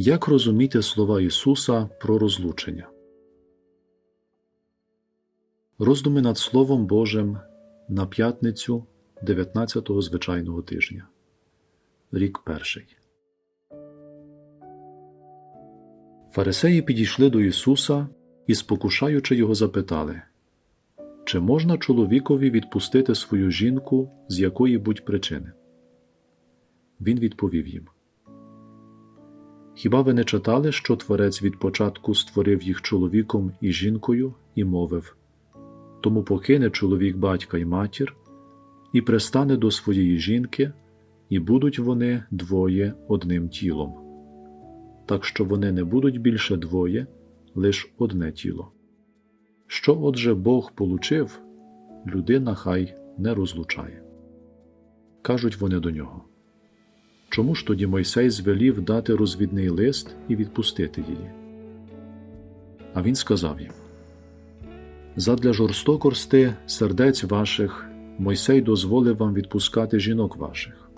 Як розуміти слова Ісуса про розлучення? Роздуми над Словом Божим на п'ятницю 19-го звичайного тижня. Рік перший. Фарисеї підійшли до Ісуса і, спокушаючи його, запитали Чи можна чоловікові відпустити свою жінку з якої будь причини? Він відповів їм Хіба ви не читали, що Творець від початку створив їх чоловіком і жінкою і мовив Тому покине чоловік батька й матір, і пристане до своєї жінки, і будуть вони двоє одним тілом. Так що вони не будуть більше двоє, лиш одне тіло. Що отже Бог получив, людина хай не розлучає. Кажуть вони до нього. Чому ж тоді Мойсей звелів дати розвідний лист і відпустити її? А він сказав їм Задля жорстокости сердець ваших Мойсей дозволив вам відпускати жінок ваших.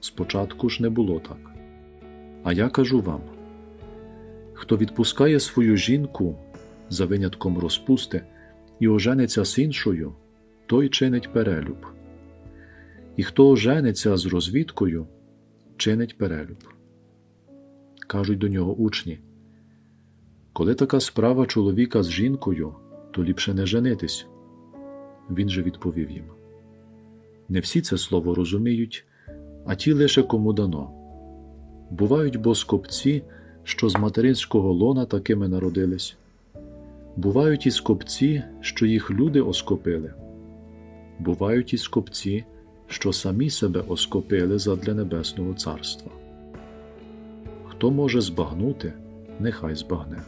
Спочатку ж не було так. А я кажу вам хто відпускає свою жінку за винятком розпусти і ожениться з іншою, той чинить перелюб. І хто ожениться з розвідкою, чинить перелюб. Кажуть до нього учні Коли така справа чоловіка з жінкою, то ліпше не женитись. Він же відповів їм Не всі це слово розуміють, а ті лише кому дано. Бувають бо скопці, що з материнського лона такими народились. Бувають і скопці, що їх люди оскопили. Бувають і скопці, що самі себе оскопили задля Небесного Царства. Хто може збагнути, нехай збагне.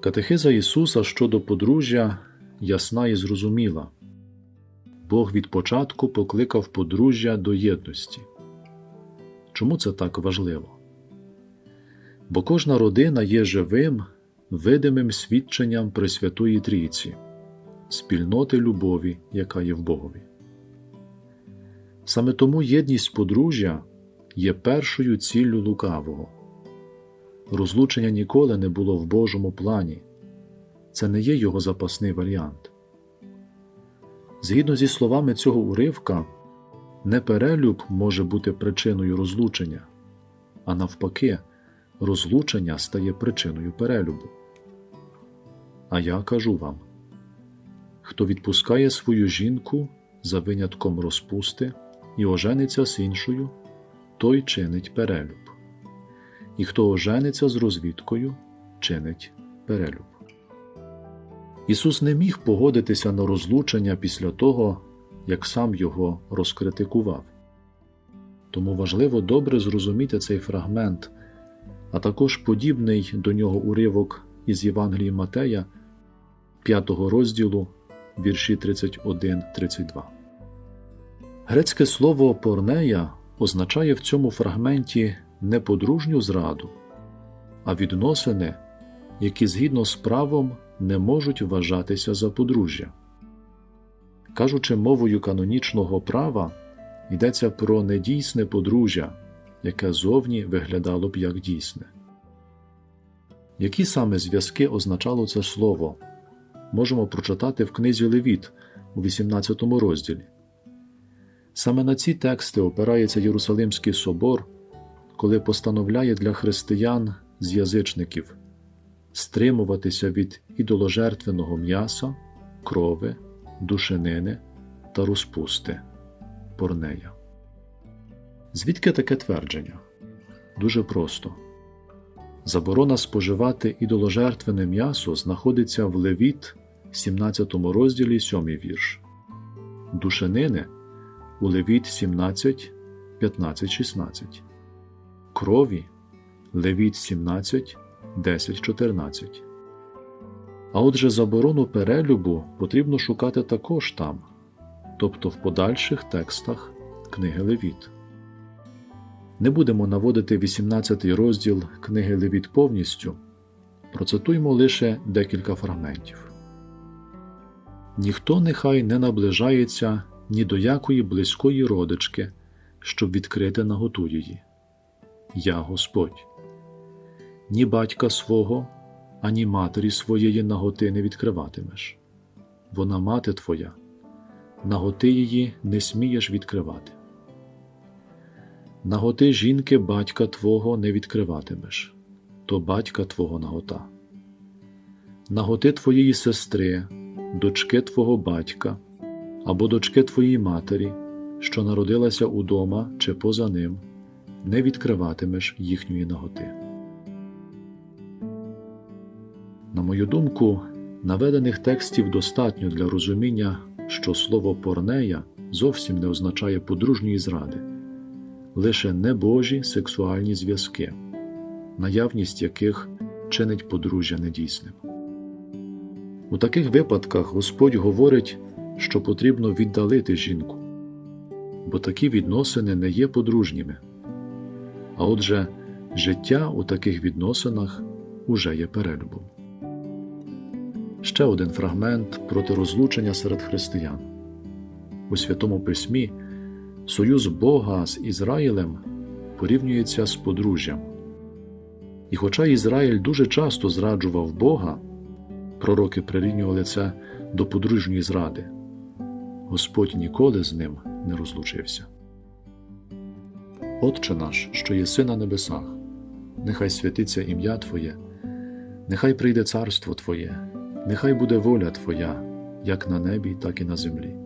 Катехиза Ісуса щодо подружжя ясна і зрозуміла. Бог від початку покликав подружжя до єдності. Чому це так важливо? Бо кожна родина є живим, видимим свідченням Пресвятої Трійці, спільноти любові, яка є в Богові. Саме тому єдність подружжя є першою ціллю лукавого. Розлучення ніколи не було в Божому плані, це не є його запасний варіант. Згідно зі словами цього уривка, не перелюб може бути причиною розлучення, а навпаки, розлучення стає причиною перелюбу. А я кажу вам хто відпускає свою жінку за винятком розпусти і ожениться з іншою, той чинить перелюб, і хто ожениться з розвідкою, чинить перелюб. Ісус не міг погодитися на розлучення після того, як сам його розкритикував. Тому важливо добре зрозуміти цей фрагмент, а також подібний до нього уривок із Євангелії Матея, 5 розділу, вірші 31-32. Грецьке слово порнея означає в цьому фрагменті не подружню зраду, а відносини, які згідно з правом не можуть вважатися за подружжя. Кажучи мовою канонічного права, йдеться про недійсне подружжя, яке зовні виглядало б як дійсне. Які саме зв'язки означало це слово, можемо прочитати в книзі Левіт у 18 розділі. Саме на ці тексти опирається Єрусалимський собор, коли постановляє для християн з язичників стримуватися від ідоложертвеного м'яса, крови, душенини та розпусти порнея. Звідки таке твердження? Дуже просто. Заборона споживати ідоложертвене м'ясо знаходиться в Левіт, 17 розділі 7 вірш, душенини у Левіт 17, 15, 16, крові Левіт 17, 10, 14. А отже, заборону перелюбу потрібно шукати також там, тобто в подальших текстах книги Левіт. Не будемо наводити 18 розділ книги Левіт повністю, процитуємо лише декілька фрагментів. Ніхто нехай не наближається ні до якої близької родички, щоб відкрити наготу її. Я Господь. Ні батька свого, ані матері своєї наготи не відкриватимеш. Вона мати твоя, наготи її не смієш відкривати. Наготи жінки батька твого не відкриватимеш, то батька твого нагота. Наготи твоєї сестри, дочки твого батька або дочки твоїй матері, що народилася удома чи поза ним, не відкриватимеш їхньої наготи. На мою думку, наведених текстів достатньо для розуміння, що слово порнея зовсім не означає подружньої зради, лише небожі сексуальні зв'язки, наявність яких чинить подружжя недійсним. У таких випадках Господь говорить, що потрібно віддалити жінку, бо такі відносини не є подружніми. А отже, життя у таких відносинах уже є перелюбом. Ще один фрагмент проти розлучення серед християн. У Святому Письмі союз Бога з Ізраїлем порівнюється з подружжям. І хоча Ізраїль дуже часто зраджував Бога, пророки прирівнювали це до подружньої зради, Господь ніколи з ним не розлучився. Отче наш, що єси на небесах, нехай святиться ім'я Твоє, нехай прийде царство Твоє, нехай буде воля Твоя, як на небі, так і на землі.